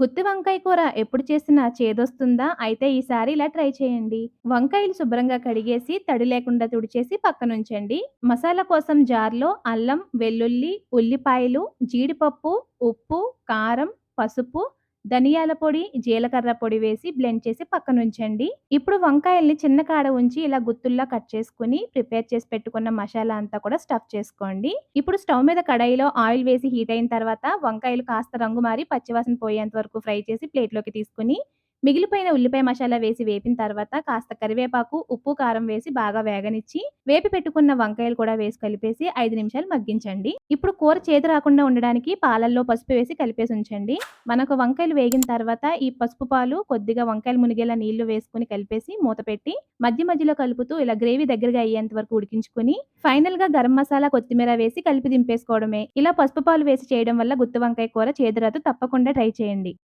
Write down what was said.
గుత్తి వంకాయ కూర ఎప్పుడు చేసినా చేదొస్తుందా? అయితే ఈసారి ఇలా ట్రై చేయండి. వంకాయలు శుభ్రంగా కడిగేసి తడి లేకుండా తుడిచేసి పక్కనుంచండి. మసాలా కోసం జార్‌లో అల్లం, వెల్లుల్లి, ఉల్లిపాయలు, జీడిపప్పు, ఉప్పు, కారం, పసుపు, ధనియాల పొడి, జీలకర్ర పొడి వేసి బ్లెండ్ చేసి పక్కన ఉంచండి ఇప్పుడు వంకాయల్ని చిన్న కాడ ఉంచి ఇలా గుత్తుల్లా కట్ చేసుకుని ప్రిపేర్ చేసి పెట్టుకున్న మసాలా అంతా కూడా స్టఫ్ చేసుకోండి. ఇప్పుడు స్టవ్ మీద కడాయిలో ఆయిల్ వేసి హీట్ అయిన తర్వాత వంకాయలు కాస్త రంగు మారి పచ్చివాసన పోయేంత వరకు ఫ్రై చేసి ప్లేట్‌లోకి తీసుకొని మిగిలిపోయిన ఉల్లిపాయ మసాలా వేసి వేపిన తర్వాత కాస్త కరివేపాకు, ఉప్పు, కారం వేసి బాగా వేగనిచ్చి వేపి పెట్టుకున్న వంకాయలు కూడా వేసి కలిపేసి ఐదు నిమిషాలు మగ్గించండి. ఇప్పుడు కూర చేదు రాకుండా ఉండడానికి పాలల్లో పసుపు వేసి కలిపేసి ఉంచండి. మనకు వంకాయలు వేగిన తర్వాత ఈ పసుపు పాలు కొద్దిగా వంకాయలు మునిగేలా నీళ్ళు వేసుకుని కలిపేసి మూత పెట్టి మధ్య మధ్యలో కలుపుతూ ఇలా గ్రేవీ దగ్గరగా అయ్యేంత వరకు ఉడికించుకొని ఫైనల్‌గా గరం మసాలా, కొత్తిమీర వేసి కలిపి దింపేసుకోవడమే. ఇలా పసుపు పాలు వేసి చేయడం వల్ల గుత్తి వంకాయ కూర చేదు రాదు. తప్పకుండా ట్రై చేయండి.